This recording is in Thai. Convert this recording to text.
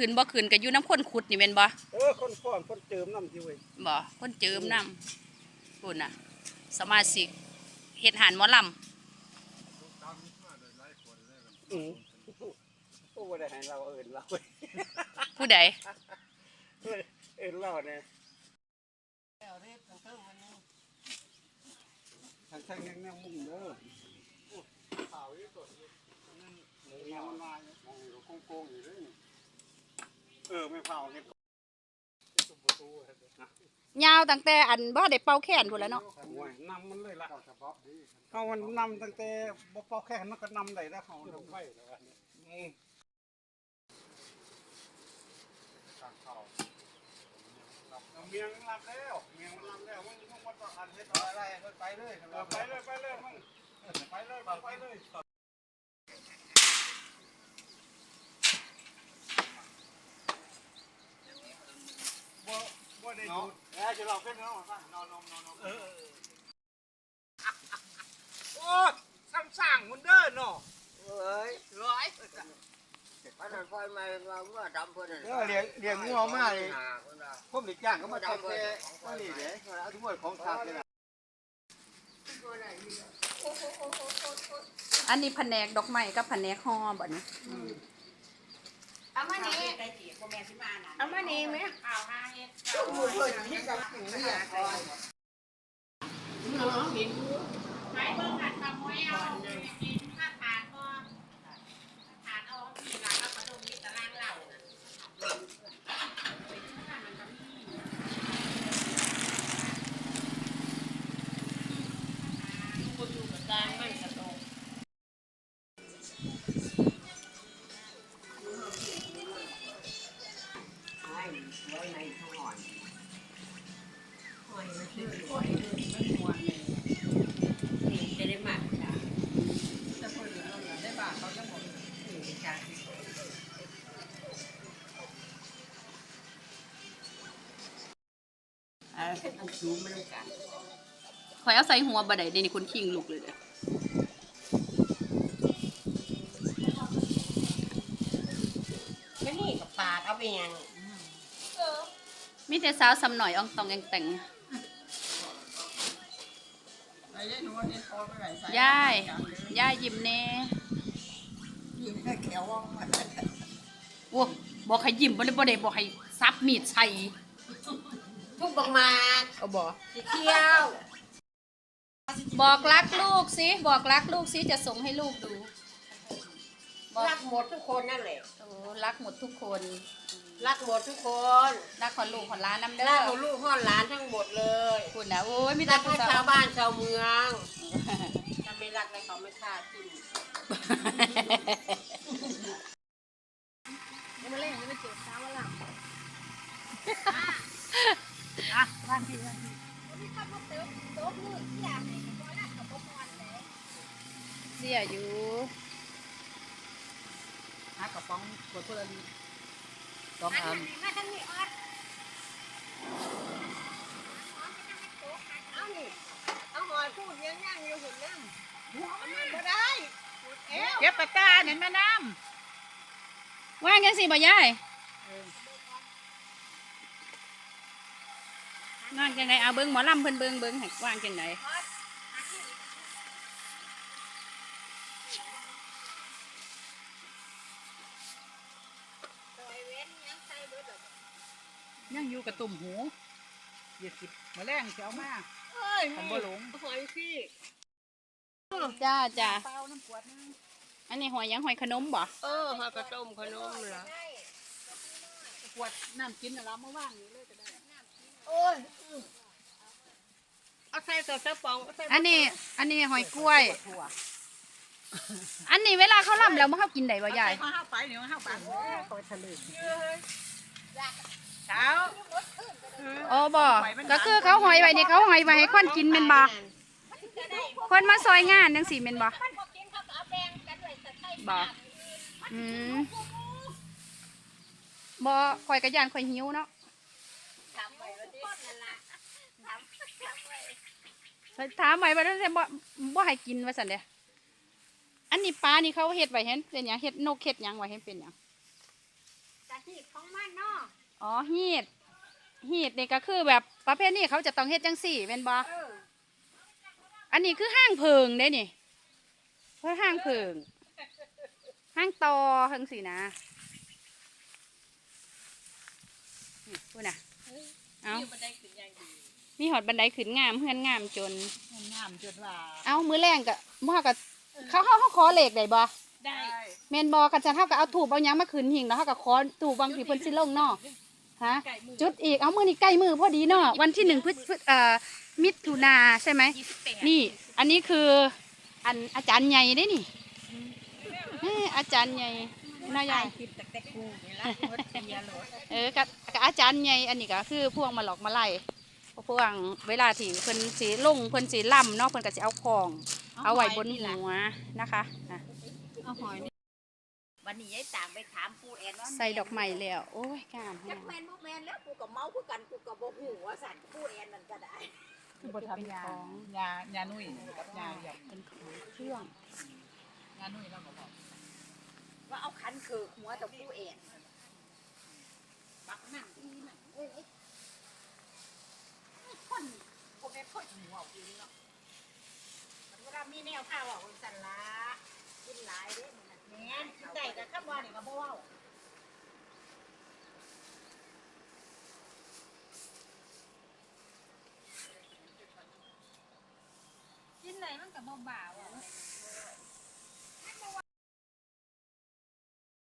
ขึ้นบ่ขึ้นก็อยู่น้ำคนขุดนี่แม่นบ่เออคนฟ้อนคนเจิมน้ำที่เว้ยบ่คนเจิมน้ำปุ่นน่ะ สมาชิกเฮ็ดหานหมอลอือโอ้บ่ได้ให้เราเอิ้นเราเว้ยำผู้ใดเอิ้นเอิ้นเราเนี่ยทางทางยังแนวมุ่งเด้อโอ้ข่าวอีกตัวนี้นั่นแนวลายมองอยู่โกงๆอยู่เด้อนี่เออไม่เผาเฮ็ดตุ่มประตูเฮ็ดนะ ยาวตั้งแต่อันบ่ได้เป่าแขนพุ่นแล้วเนาะโอ้ยนำมันเลยละเขามันนำตั้งแต่บ่เป่าแค่นั้นก็นำได้แล้วเขานำไฟแล้วอันนี้อืมเมียงรับแล้วเมียงมันรับแล้วมึงมึงมาต่ออันเฮ็ดเอาอะไรไปเลยเออไปเลยไปเลยมึงไปเลยไปเลย บ่ได้ดูเอ้ยจะลองเนเนาะนอนนอนนอนนอนเออโอ้ซ้ำสร้างมันเด้อเนาะเอ้ยร้อยพันธุ์ไฟม่มาเมื่อดำเพิ่นเออเลี้ยงเลี้ยงงัวมาเลยหาคนละผมได้จ้างเขามาทำแค่ว่านี่เด้เอาทุกคนของทางเลยอันนี้แผนกดอกไม้กับแผนกห่อบ่นี่ เอามานี่เอามานี่ไหมมือเพิ่นที่กับหนูเนี่ยก่อนไปเบิ่งหัดทำไว้เอา อ่าอันสูงไม่รู้กันข่อยเอาใส่หัวบ่ได้เดี๋ยวนี่คนคิงลุกเลยเด้อไม่นี่กับปากเอาไปยังมีแต่สาวสำหน่อยอ่องตองแองแต่งยายยายยิ้มแน่ยิงแค่แขวว่องมา โอ้บอกให้ยิ้มบ่ได้บ่ได้บอกให้ซับมีดใส่ ทุกบักมาเอาบ่สิเที่ยว บอกรักลูกสิบอกรักลูกสิจะส่งให้ลูกดูบอกรักหมดทุกคนนั่นแหละ โอ้รักหมดทุกคนรักหมดทุกคนรักของลูกของร้านน้ำเด้รัอกของลูกห้อนหลานทั้งหมดเลยคุณนะโอ้ยมีแต่รักผู้ทั้งสาชาววบ้านชาวเมืองถ้าไม่รักเลยเขาไม่ฆ่ากิน เสียอยู่หากระป๋องกดเพื่อนสองอันมาทางนี้ออดเอานี่เอาหอยพูดยังยังอยู่หุ่นน้ำหัวมันบ่ได้เอวเก็บปากกาเห็นแม่น้ำว่างยังสิบ่ยายว่างจังไดเอาเบิ้งหมอลำเพิ่นเบิ้งเบิ้งให้ว่างจังไดซอยเว้นยังใส่เบิดดอก ยังอยู่กับตุ่มหูยี่สิบมาแรงเสียวมากเอ้ยผมบ่หลงหอยพี่จ้าจ้าเปล่าน้ำขวดนึงอันนี้หอยหยังหอยขนมบ่เออหอยกระต้มขนมเหรอขวดน้ำกินน่ะเรามาว่างอยู่เลยก็ได้โอ้ยเอาใส่ตัวกระป๋องเอาใส่อันนี้ อันนี้หอยกล้วยถั่วอันนี้เวลาเขาล่ำแล้วมันเขากินได้บ่ยายมาห้าไปเดี๋ยวห้าไปคอยทะเล เช้าอ๋อบ่ก็คือเขาหอยไว้นี่เขาหอยไว้ให้คนกินแม่นบ่คนมาซอยงานจังซี่แม่นบ่มันบ่กินเขาก็เอาแบ่งกันไว้ใส่บ่อืมบ่ข่อยก็ย่านข่อยหิวเนาะทำไว้ว่าดินั่นล่ะทำทำไว้ข่อยถามไว้ว่าแต่บ่บ่ให้กินว่าซั่นเด้ออันนี้ปลานี่เขาเฮ็ดไว้เห็นเป็นหยังเฮ็ดนกเฮ็ดหยังไว้ให้เป็นหยังจะที่ของมันเนาะ อ๋อฮีดฮีดนี่ก็คือแบบประเภทนี้เขาจะต้องเฮ็ดจังสี่เป็นบอเอออันนี้คือห้างเพิงเด้นี่เพื่อห้างเพิง ห้างตอทังสีนะนี่พูดนะเอาอยู่บันไดขึ้นอย่างดีมีหอดบันไดขึ้นงามเพื่อนงามจนงามจนว่าเอามือแรงกับมือกับเขาเขาเขาขอเหล็กได้บ่ได้เมนบอกกันจะเท่ากับเอาถูบเอาหยังมาขึ้นหิงแล้วเท่ากับขอถูบบางทีเพิ่นสิลงเนาะ ฮะไก่มือจุดอีกเอามือนี่ใกล้มือพอดีเนาะวันที่หนึ่งพฤศพฤศเอ่อมิถุนาใช่ไหมยี่สิบแปดนี่อันนี้คืออันอาจารย์ใหญ่ได้นี่เอ้อาจารย์ใหญ่น่ายายคลิปแต่แต่กูนี่ละรถเบียร์รถเออกับกับอาจารย์ใหญ่อันนี้ก็คือพวงมาหลอกมาไล่พวงเวลาที่เพิ่นสีลงเพิ่นสีล่ำเนาะเพิ่นก็สิเอาของ เอาไว้บนหัวนะคะอะเอาหอยนี่ วันนี้ยายต่างไปถามปูแอนว่าใส่ดอกไม้แล้ว โอ้ยงามจัแฮะกแมนบ่แมนแล้วกูกับเมาคือกันกูกับบ่ฮู้ว่าสั่นปูแอนนั่นก็ได้คือบททำยายายานุ่ยกับยาหยองเป็นของเครื่องยานุ่ยเราก็บอกว่าเอาคันเคือหัวตะปูแอนบักนั่นอีนั่นเอ้ยคนบ่แม่นคนหัวอีเนาะมันเวลามีแนวข้าวอะคนสั่นละกินหลายเด้มันน่ะ แม่นกินได้ก็คำว่านี่ก็บ่เว้ากินไหนมันกับเบา